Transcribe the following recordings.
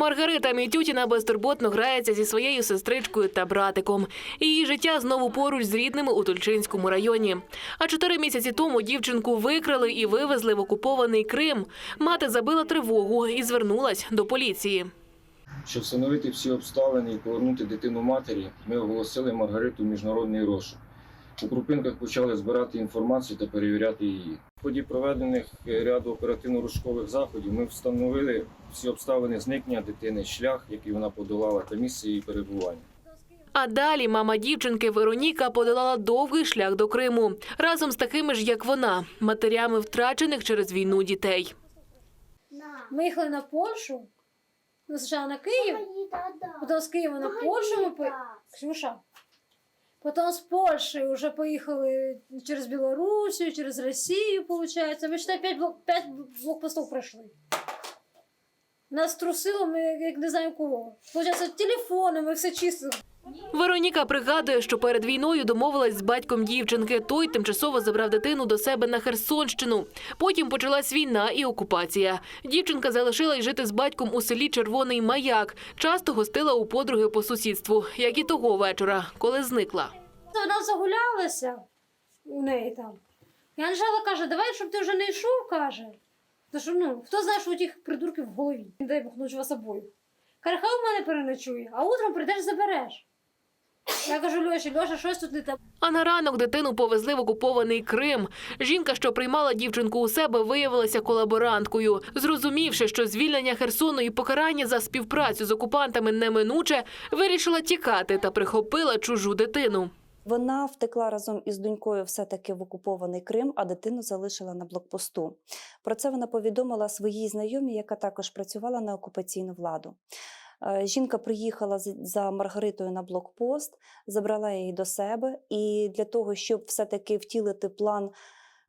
Маргарита Мітютіна безтурботно грається зі своєю сестричкою та братиком. Її життя знову поруч з рідними у Тульчинському районі. А чотири місяці тому дівчинку викрали і вивезли в окупований Крим. Мати забила тривогу і звернулась до поліції. Щоб встановити всі обставини і повернути дитину матері, ми оголосили Маргариту міжнародний розшук. У Крупинках почали збирати інформацію та перевіряти її. В ході проведених е, ряду оперативно-розшукових заходів ми встановили всі обставини зникнення дитини, шлях, який вона подолала, та місце її перебування. А далі мама дівчинки Вероніка подолала довгий шлях до Криму разом з такими ж, як вона, матерями втрачених через війну дітей. Ми їхали на Польщу, ну, спочатку на Київ, потім з Києва на Польщу ми по... Ксюша. Потім з Польщі вже поїхали через Белоруссию, через Росію, получается. Ми ще 5, блок... п'ять блокпостов пройшли. Нас трусило, ми як не знаємо кого. Получається, телефони, ми все чистили. Вероніка пригадує, що перед війною домовилась з батьком дівчинки. Той тимчасово забрав дитину до себе на Херсонщину. Потім почалась війна і окупація. Дівчинка залишилась жити з батьком у селі Червоний Маяк. Часто гостила у подруги по сусідству, як і того вечора, коли зникла. Вона загулялася у неї там. І Анжела каже, давай, щоб ти вже не йшов, каже. Тому що, ну, хто знає, що у тих придурків в голові. Дай Бог ночі вас обоїх. Каже, у мене переночує, а утром прийдеш забереш. Я кажу, Льоші, Льоша, щось тут не так. А на ранок дитину повезли в окупований Крим. Жінка, що приймала дівчинку у себе, виявилася колаборанткою. Зрозумівши, що звільнення Херсону і покарання за співпрацю з окупантами неминуче, вирішила тікати та прихопила чужу дитину. Вона втекла разом із донькою все-таки в окупований Крим, а дитину залишила на блокпосту. Про це вона повідомила своїй знайомій, яка також працювала на окупаційну владу. Е, Жінка приїхала за Маргаритою на блокпост, забрала її до себе, і для того, щоб все-таки втілити план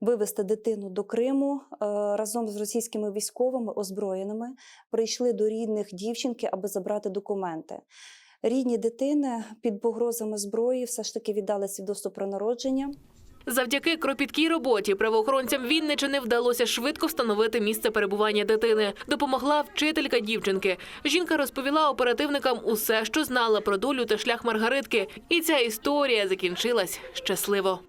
вивезти дитину до Криму, е, разом з російськими військовими озброєними прийшли до рідних дівчинки, аби забрати документи. Рідні дитини під погрозами зброї все ж таки віддали свідоцтво про народження. Завдяки кропіткій роботі правоохоронцям Вінничини вдалося швидко встановити місце перебування дитини. Допомогла вчителька дівчинки. Жінка розповіла оперативникам усе, що знала про долю та шлях Маргаритки. І ця історія закінчилась щасливо.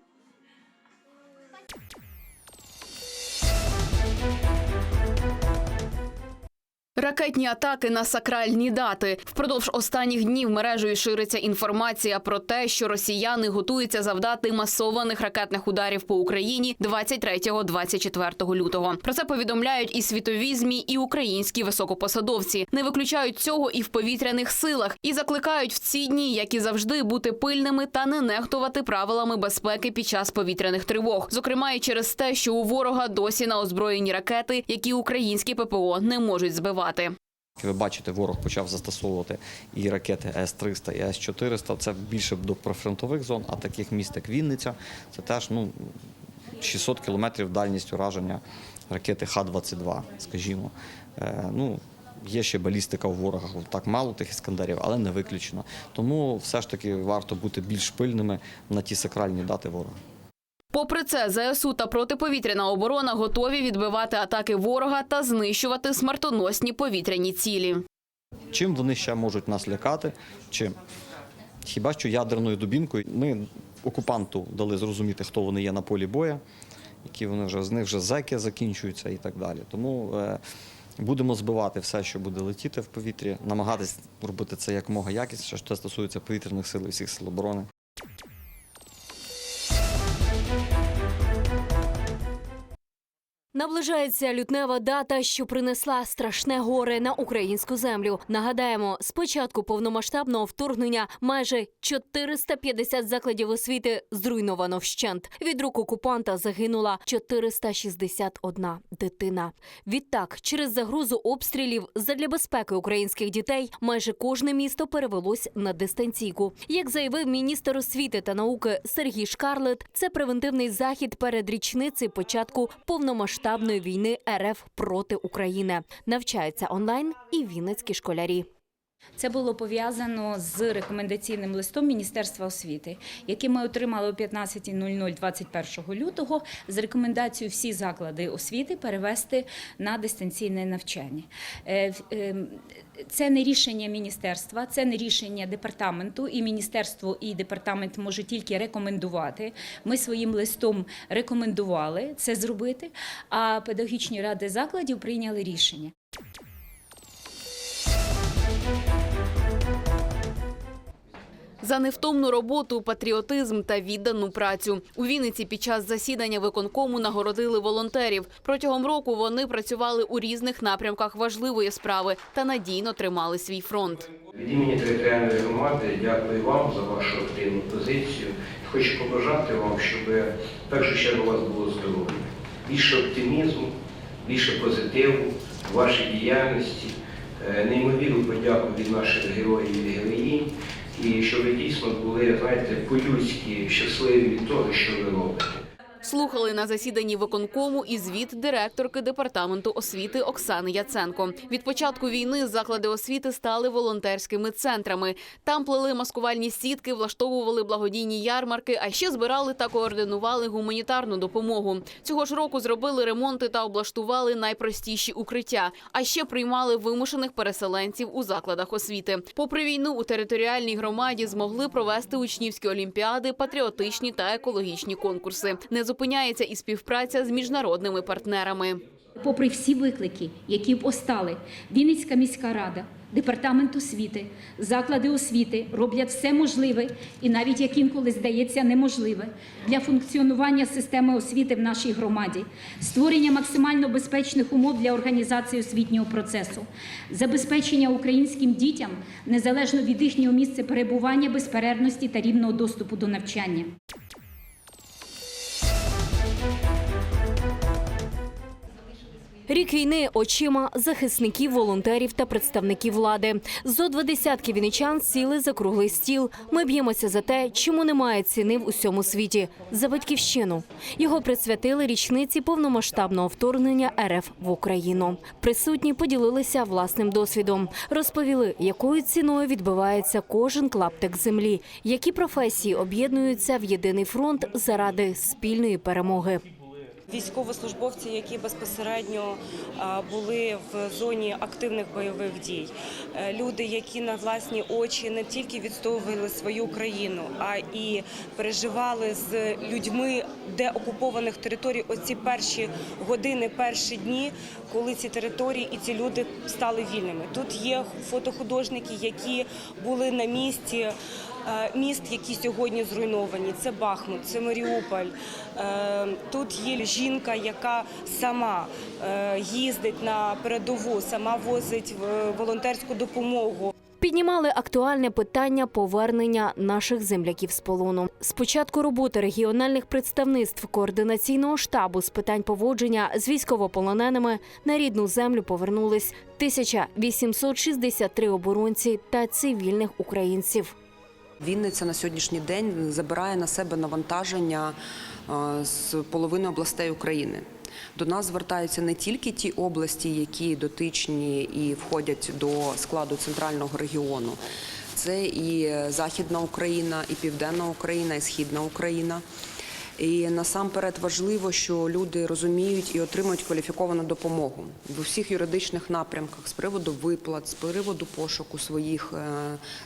Ракетні атаки на сакральні дати впродовж останніх днів мережею шириться інформація про те, що росіяни готуються завдати масованих ракетних ударів по Україні 23-24 лютого. Про це повідомляють і світові змі, і українські високопосадовці. Не виключають цього і в повітряних силах, і закликають в ці дні, як і завжди, бути пильними та не нехтувати правилами безпеки під час повітряних тривог. Зокрема, і через те, що у ворога досі на озброєні ракети, які українські ППО не можуть збивати. Як ви бачите, ворог почав застосовувати і ракети С-300, і С-400. Це більше до прифронтових зон, а таких міст, як Вінниця, це теж ну, 600 кілометрів дальність ураження ракети Х-22, скажімо. Е, ну, Є ще балістика у ворога, так мало тих іскандерів, але не виключено. Тому все ж таки варто бути більш пильними на ті сакральні дати ворога. Попри це, ЗСУ та протиповітряна оборона готові відбивати атаки ворога та знищувати смертоносні повітряні цілі. Чим вони ще можуть нас лякати? Чим? Хіба що ядерною дубінкою ми окупанту дали зрозуміти, хто вони є на полі боя, які вони вже з них вже зеки закінчуються і так далі. Тому е, будемо збивати все, що буде летіти в повітрі, намагатись робити це якомога якісніше, що стосується повітряних сил і всіх сил оборони. Наближається лютнева дата, що принесла страшне горе на українську землю. Нагадаємо, з початку повномасштабного вторгнення майже 450 закладів освіти зруйновано вщент. Від рук окупанта загинула 461 дитина. Відтак, через загрозу обстрілів задля безпеки українських дітей, майже кожне місто перевелось на дистанційку. Як заявив міністр освіти та науки Сергій Шкарлет, це превентивний захід перед річниці початку повномасштабної війни РФ проти України. Навчаються онлайн і вінницькі школярі. Це було пов'язано з рекомендаційним листом Міністерства освіти, який ми отримали о 15.00 21 лютого з рекомендацією всі заклади освіти перевести на дистанційне навчання. Це не рішення міністерства, це не рішення департаменту, і міністерство і департамент можуть тільки рекомендувати. Ми своїм листом рекомендували це зробити, а педагогічні ради закладів прийняли рішення. За невтомну роботу, патріотизм та віддану працю у Вінниці під час засідання виконкому нагородили волонтерів. Протягом року вони працювали у різних напрямках важливої справи та надійно тримали свій фронт. Від імені територіальної громади дякую вам за вашу активну позицію. Хочу побажати вам, щоб в першу чергу у вас було здоров'я, більше оптимізму, більше позитиву в вашій діяльності, е, неймовірну подяку від наших героїв і героїнь, і щоб ви дійсно були, знаєте, по-людськи щасливі від того, що ви робите. Слухали на засіданні виконкому і звіт директорки департаменту освіти Оксани Яценко. Від початку війни заклади освіти стали волонтерськими центрами. Там плели маскувальні сітки, влаштовували благодійні ярмарки, а ще збирали та координували гуманітарну допомогу. Цього ж року зробили ремонти та облаштували найпростіші укриття. А ще приймали вимушених переселенців у закладах освіти. Попри війну у територіальній громаді змогли провести учнівські олімпіади, патріотичні та екологічні конкурси. Не зупиняється і співпраця з міжнародними партнерами. Попри всі виклики, які постали, Вінницька міська рада, департамент освіти, заклади освіти роблять все можливе і навіть як інколи здається неможливе для функціонування системи освіти в нашій громаді, створення максимально безпечних умов для організації освітнього процесу, забезпечення українським дітям незалежно від їхнього місця перебування, безперервності та рівного доступу до навчання. Thank you. Рік війни очима захисників, волонтерів та представників влади. Зо два десятки вінничан сіли за круглий стіл. Ми б'ємося за те, чому немає ціни в усьому світі за батьківщину. Його присвятили річниці повномасштабного вторгнення РФ в Україну. Присутні поділилися власним досвідом, розповіли, якою ціною відбивається кожен клаптик землі, які професії об'єднуються в єдиний фронт заради спільної перемоги. Військовослужбовці, які безпосередньо були в зоні активних бойових дій, Е, люди, які на власні очі не тільки відстоювали свою країну, а і переживали з людьми деокупованих територій оці перші години, перші дні, коли ці території і ці люди стали вільними. Тут є фотохудожники, які були на місці. Е, Міст, які сьогодні зруйновані, це Бахмут, це Маріуполь. Е, Тут є жінка, яка сама е, їздить на передову, сама возить волонтерську допомогу. Піднімали актуальне питання повернення наших земляків з полону. З початку роботи регіональних представництв координаційного штабу з питань поводження з військовополоненими на рідну землю повернулись 1863 оборонці та цивільних українців. Вінниця на сьогоднішній день забирає на себе навантаження е, з половини областей України. До нас звертаються не тільки ті області, які дотичні і входять до складу центрального регіону. Це і Західна Україна, і Південна Україна, і Східна Україна. І насамперед важливо, що люди розуміють і отримують кваліфіковану допомогу в усіх юридичних напрямках з приводу виплат, з приводу пошуку своїх е,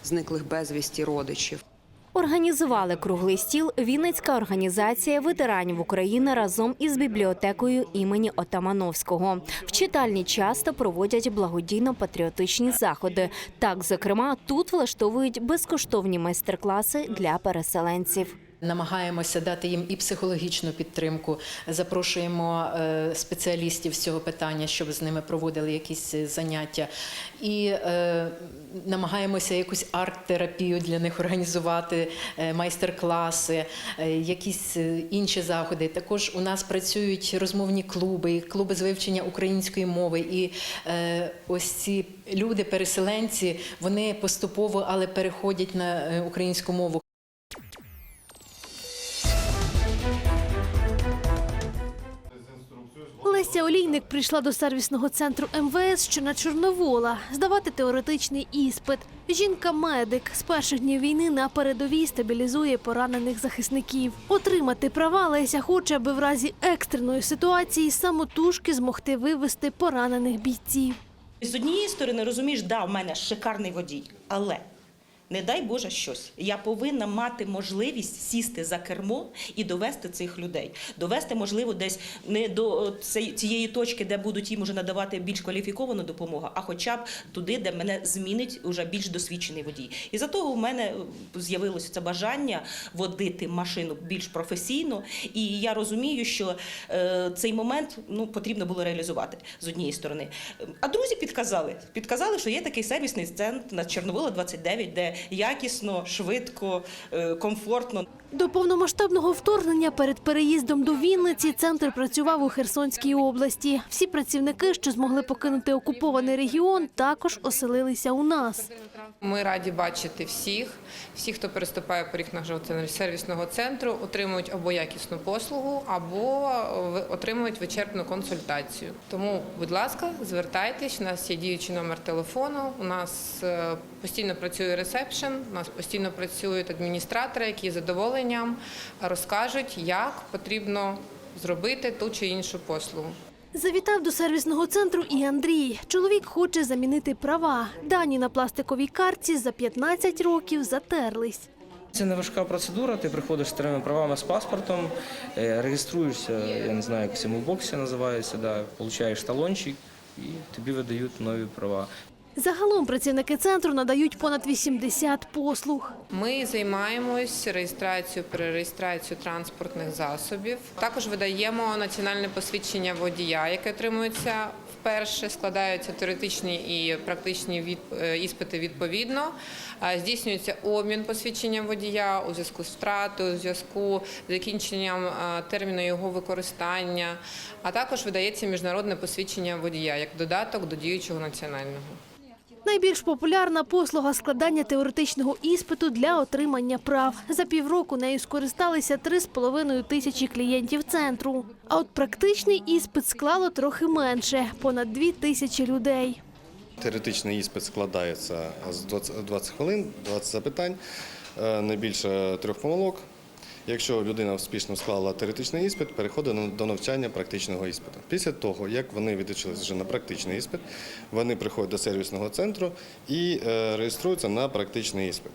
зниклих безвісті родичів. Організували круглий стіл Вінницька організація ветеранів України разом із бібліотекою імені Отамановського. В читальні часто проводять благодійно-патріотичні заходи. Так, зокрема, тут влаштовують безкоштовні майстер-класи для переселенців. Намагаємося дати їм і психологічну підтримку. Запрошуємо е, спеціалістів з цього питання, щоб з ними проводили якісь заняття, і е, намагаємося якусь арт-терапію для них організувати, е, майстер-класи, е, якісь е, інші заходи. Також у нас працюють розмовні клуби, клуби з вивчення української мови. І е, ось ці люди, переселенці, вони поступово, але переходять на е, українську мову. Леся Олійник прийшла до сервісного центру МВС, що на Чорновола, здавати теоретичний іспит. Жінка-медик з перших днів війни на передовій стабілізує поранених захисників. Отримати права Леся хоче, аби в разі екстреної ситуації самотужки змогти вивести поранених бійців. З однієї сторони, розумієш, да, в мене шикарний водій, але не дай Боже щось. Я повинна мати можливість сісти за кермо і довести цих людей. Довести, можливо, десь не до е, цієї точки, де будуть їм уже надавати більш кваліфіковану допомогу, а хоча б туди, де мене змінить уже більш досвідчений водій. І за того в мене е, з'явилося це бажання водити машину більш професійно. І я розумію, що е, цей момент ну, потрібно було реалізувати з однієї сторони. А друзі підказали. Підказали, що є такий сервісний центр на Чорновола 29, де якісно, швидко, е, комфортно. До повномасштабного вторгнення перед переїздом до Вінниці центр працював у Херсонській області. Всі працівники, що змогли покинути окупований регіон, також оселилися у нас. Ми раді бачити всіх. Всі, хто переступає поріг нашого сервісного центру, отримують або якісну послугу, або е, отримують вичерпну консультацію. Тому, будь ласка, звертайтесь. У нас є діючий номер телефону. У нас е, постійно працює ресепшн, у нас постійно працюють адміністратори, які з задоволенням розкажуть, як потрібно зробити ту чи іншу послугу. Завітав до сервісного центру і Андрій. Чоловік хоче замінити права. Дані на пластиковій картці за 15 років затерлись. Це не важка процедура. Ти приходиш з трьома правами з паспортом, е, реєструєшся, я не знаю, як в боксі називається, да, получаєш талончик і тобі видають нові права. Загалом працівники центру надають понад 80 послуг. Ми займаємось реєстрацією, перереєстрацією транспортних засобів. Також видаємо національне посвідчення водія, яке отримується вперше. Складаються теоретичні і практичні від- е, іспити відповідно. Здійснюється обмін посвідченням водія у зв'язку з втратою, у зв'язку з закінченням е, терміну його використання. А також видається міжнародне посвідчення водія як додаток до діючого національного. Найбільш популярна послуга складання теоретичного іспиту для отримання прав. За півроку нею скористалися 3,5 тисячі клієнтів центру. А от практичний іспит склало трохи менше понад 2 тисячі людей. Теоретичний іспит складається з 20 20 хвилин, 20 запитань, не більше трьох помилок. Якщо людина успішно склала теоретичний іспит, переходить до навчання практичного іспиту. Після того, як вони відучились вже на практичний іспит, вони приходять до сервісного центру і е, реєструються на практичний іспит.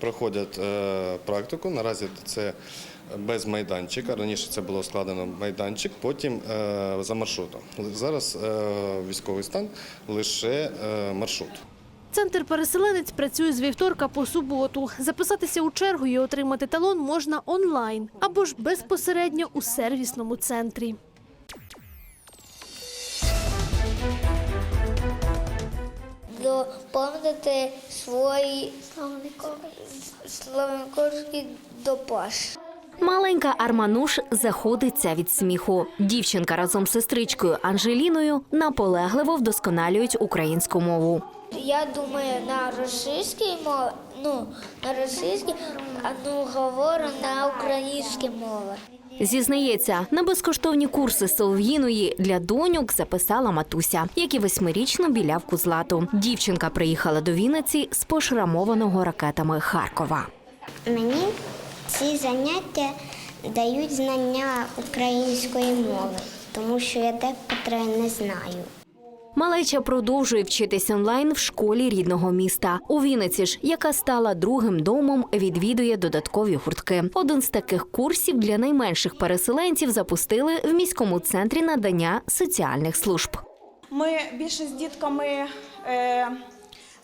Проходять е, практику. Наразі це без майданчика. Раніше це було складено майданчик, потім е, за маршрутом. Зараз військовий стан лише маршрут. Центр переселенець працює з вівторка по суботу. Записатися у чергу і отримати талон можна онлайн або ж безпосередньо у сервісному центрі. доповнити свої словниковські допаш. Маленька Армануш заходиться від сміху. Дівчинка разом з сестричкою Анжеліною наполегливо вдосконалюють українську мову. Я думаю на російській мові, ну, на російській, а ну говорю на українській мові. Зізнається, на безкоштовні курси Солов'їної для доньок записала матуся, як і восьмирічну білявку Злату. Дівчинка приїхала до Вінниці з пошрамованого ракетами Харкова. Мені ці заняття дають знання української мови, тому що я декотре не знаю. Малеча продовжує вчитись онлайн в школі рідного міста. У Вінниці ж, яка стала другим домом, відвідує додаткові гуртки. Один з таких курсів для найменших переселенців запустили в міському центрі надання соціальних служб. Ми більше з дітками е,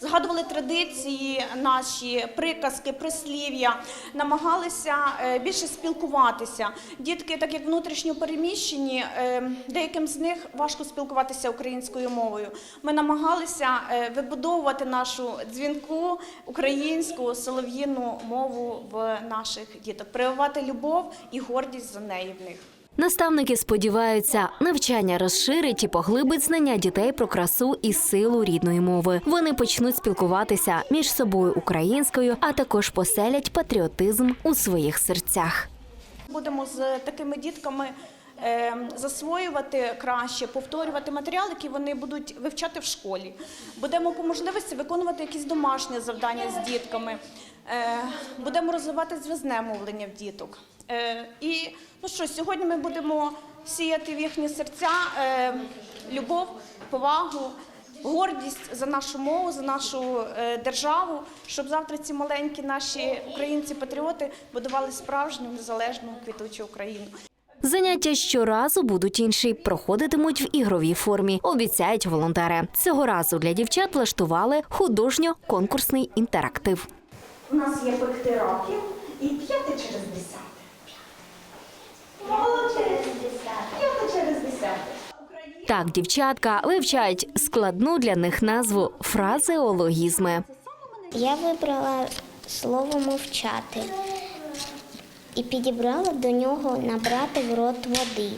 згадували традиції, наші приказки, прислів'я, намагалися е, більше спілкуватися. Дітки, так як внутрішньо переміщені, е, деяким з них важко спілкуватися українською мовою. Ми намагалися е, вибудовувати нашу дзвінку українську солов'їну мову в наших діток, прививати любов і гордість за неї в них. Наставники сподіваються, навчання розширить і поглибить знання дітей про красу і силу рідної мови. Вони почнуть спілкуватися між собою українською, а також поселять патріотизм у своїх серцях. Будемо з такими дітками е, засвоювати краще, повторювати матеріал, який вони будуть вивчати в школі. Будемо по можливості виконувати якісь домашні завдання з дітками. Е, Будемо розвивати зв'язне мовлення в діток. Е, І ну що, сьогодні ми будемо сіяти в їхні серця е, любов, повагу, гордість за нашу мову, за нашу е, державу, щоб завтра ці маленькі наші українці-патріоти будували справжню незалежну квітучу Україну. Заняття щоразу будуть інші, проходитимуть в ігровій формі, обіцяють волонтери. Цього разу для дівчат влаштували художньо-конкурсний інтерактив. У нас є пекти років і п'яти через десяте. Молодець. П'яти через десяте. Так, дівчатка вивчають складну для них назву фразеологізми. Я вибрала слово мовчати і підібрала до нього набрати в рот води.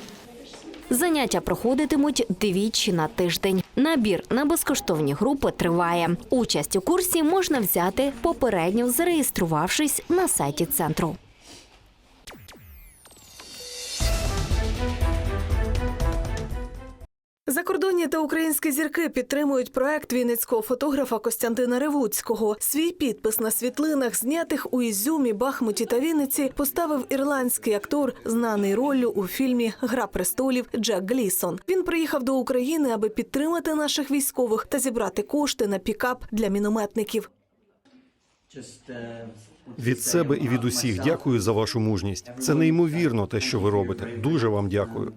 Заняття проходитимуть двічі на тиждень. Набір на безкоштовні групи триває. Участь у курсі можна взяти попередньо зареєструвавшись на сайті центру. Закордонні та українські зірки підтримують проект вінницького фотографа Костянтина Ревуцького. Свій підпис на світлинах, знятих у Ізюмі, Бахмуті та Вінниці, поставив ірландський актор, знаний роллю у фільмі Гра престолів Джек Глісон. Він приїхав до України, аби підтримати наших військових та зібрати кошти на пікап для мінометників. Від себе і від усіх дякую за вашу мужність. Це неймовірно те, що ви робите. Дуже вам дякую.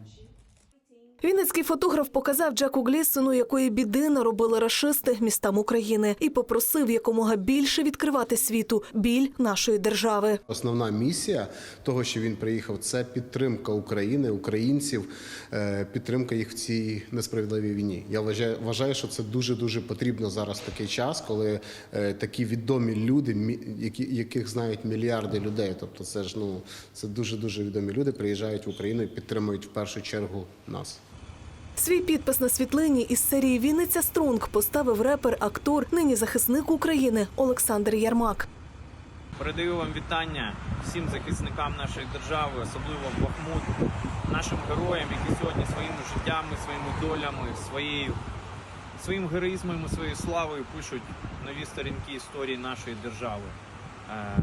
Вінницький фотограф показав Джеку Глісону, якої біди наробили рашисти містам України, і попросив якомога більше відкривати світу біль нашої держави. Основна місія того, що він приїхав, це підтримка України, українців, е, підтримка їх в цій несправедливій війні. Я вважаю, вважаю, що це дуже дуже потрібно зараз такий час, коли е, такі відомі люди, яких знають мільярди людей. Тобто, це ж ну це дуже дуже відомі люди, приїжджають в Україну і підтримують в першу чергу нас. Свій підпис на світлині із серії Вінниця Стронг поставив репер, актор, нині захисник України Олександр Ярмак. Передаю вам вітання всім захисникам нашої держави, особливо Бахмут, нашим героям, які сьогодні своїми життями, своїми долями, своєю, своїм героїзмом і своєю славою пишуть нові сторінки історії нашої держави. Е,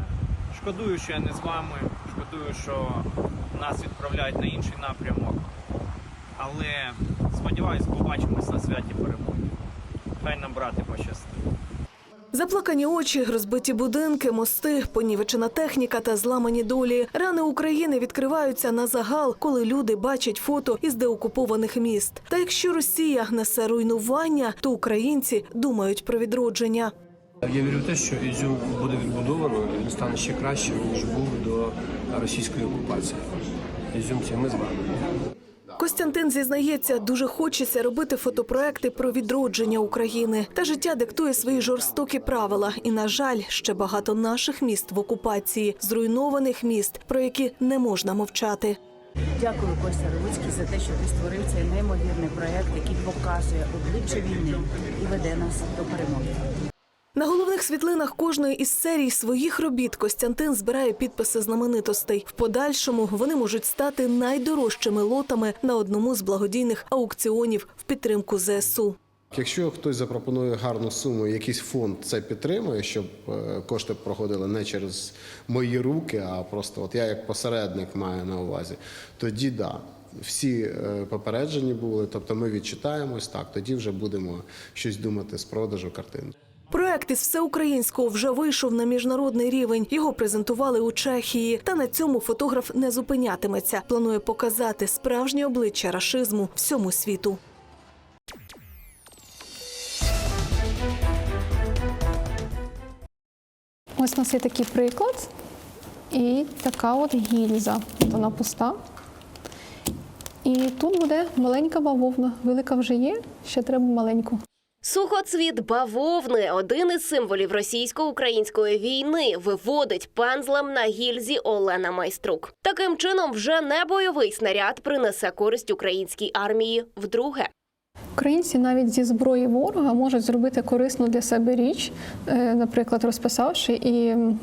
Шкодую, що я не з вами, шкодую, що нас відправляють на інший напрямок. Але сподіваюсь, побачимось на святі перемоги. Хай нам брати пощастить. Заплакані очі, розбиті будинки, мости, понівечена техніка та зламані долі. Рани України відкриваються на загал, коли люди бачать фото із деокупованих міст. Та якщо Росія несе руйнування, то українці думають про відродження. Я вірю в те, що Ізюм буде відбудовано, і він стане ще кращим, ніж був до російської окупації. Ізюм це ми з вами. Костянтин зізнається, дуже хочеться робити фотопроекти про відродження України. Та життя диктує свої жорстокі правила. І, на жаль, ще багато наших міст в окупації, зруйнованих міст, про які не можна мовчати. Дякую, Костя Ревуцький, за те, що ти створив цей неймовірний проект, який показує обличчя війни і веде нас до перемоги. На головних світлинах кожної із серій своїх робіт Костянтин збирає підписи знаменитостей. В подальшому вони можуть стати найдорожчими лотами на одному з благодійних аукціонів в підтримку ЗСУ. Якщо хтось запропонує гарну суму, якийсь фонд це підтримує, щоб е, кошти проходили не через мої руки, а просто от я як посередник маю на увазі, тоді да. Всі е, попереджені були, тобто ми відчитаємось, так тоді вже будемо щось думати з продажу картин. Проект із всеукраїнського вже вийшов на міжнародний рівень. Його презентували у Чехії. Та на цьому фотограф не зупинятиметься. Планує показати справжнє обличчя рашизму всьому світу. Ось у нас є такий приклад. І така от гільза. Вона пуста. І тут буде маленька бавовна. Велика вже є, ще треба маленьку. Сухоцвіт бавовни, один із символів російсько-української війни, виводить пензлем на гільзі Олена Майструк. Таким чином, вже не бойовий снаряд принесе користь українській армії вдруге. Українці навіть зі зброї ворога можуть зробити корисну для себе річ, е, наприклад, розписавши і е,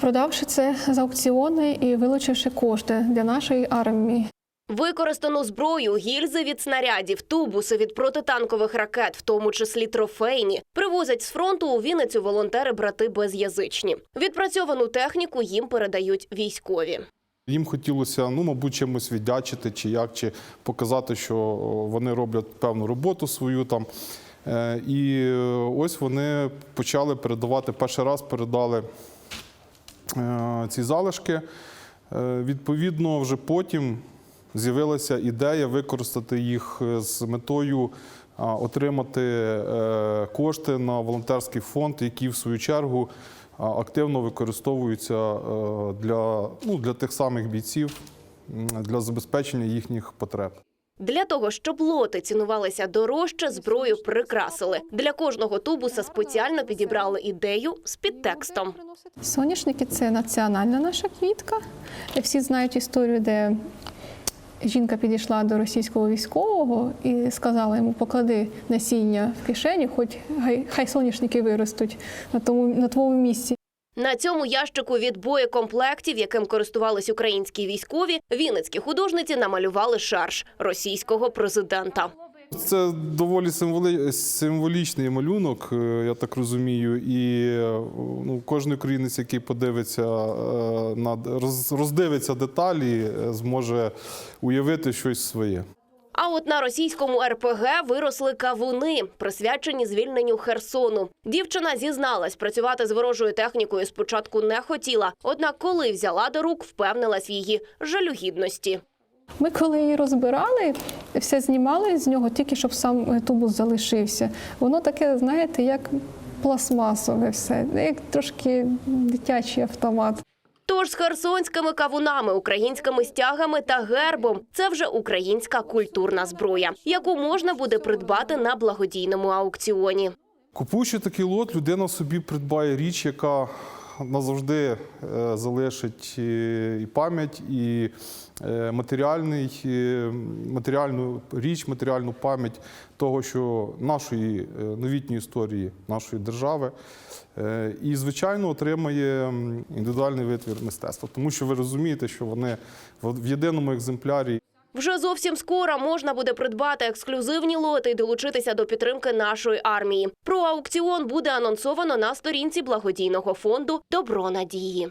продавши це з аукціони і вилучивши кошти для нашої армії. Використану зброю, гільзи від снарядів, тубуси від протитанкових ракет, в тому числі трофейні, привозять з фронту у Вінницю волонтери-брати без'язичні. Відпрацьовану техніку їм передають військові. Їм хотілося, ну, мабуть, чимось віддячити чи як, чи показати, що вони роблять певну роботу свою там. Е, І ось вони почали передавати, перший раз передали е, ці залишки. Е, Відповідно, вже потім з'явилася ідея використати їх е, з метою отримати е, кошти на волонтерський фонд, які в свою чергу активно використовуються е, для, ну, для тих самих бійців, для забезпечення їхніх потреб. Для того, щоб лоти цінувалися дорожче, зброю прикрасили. Для кожного тубуса спеціально підібрали ідею з підтекстом. Соняшники це національна наша квітка. Всі знають історію, де жінка підійшла до російського військового і сказала йому: поклади насіння в кишені, хоч хай, хай соняшники виростуть на тому на твоєму місці. На цьому ящику від боєкомплектів, яким користувались українські військові, вінницькі художниці намалювали шарж російського президента. Це доволі символи... символічний малюнок, е, я так розумію. І е, ну, кожен українець, який подивиться е, на роз- роздивиться деталі, зможе уявити щось своє. А от на російському РПГ виросли кавуни, присвячені звільненню Херсону. Дівчина зізналась, працювати з ворожою технікою спочатку не хотіла. Однак, коли взяла до рук, впевнилась в її жалюгідності. Ми коли її розбирали, все знімали з нього тільки щоб сам тубус залишився. Воно таке, знаєте, як пластмасове все, як трошки дитячий автомат. Тож з херсонськими кавунами, українськими стягами та гербом це вже українська культурна зброя, яку можна буде придбати на благодійному аукціоні. Купуючи такий лот, людина собі придбає річ, яка назавжди е, залишить е, і пам'ять, і е, матеріальний, матеріальну річ, матеріальну пам'ять того, що нашої новітньої історії нашої держави. І, звичайно, отримає індивідуальний витвір мистецтва, тому що ви розумієте, що вони в єдиному екземплярі Вже зовсім скоро можна буде придбати ексклюзивні лоти і долучитися до підтримки нашої армії. Про аукціон буде анонсовано на сторінці благодійного фонду Добро надії.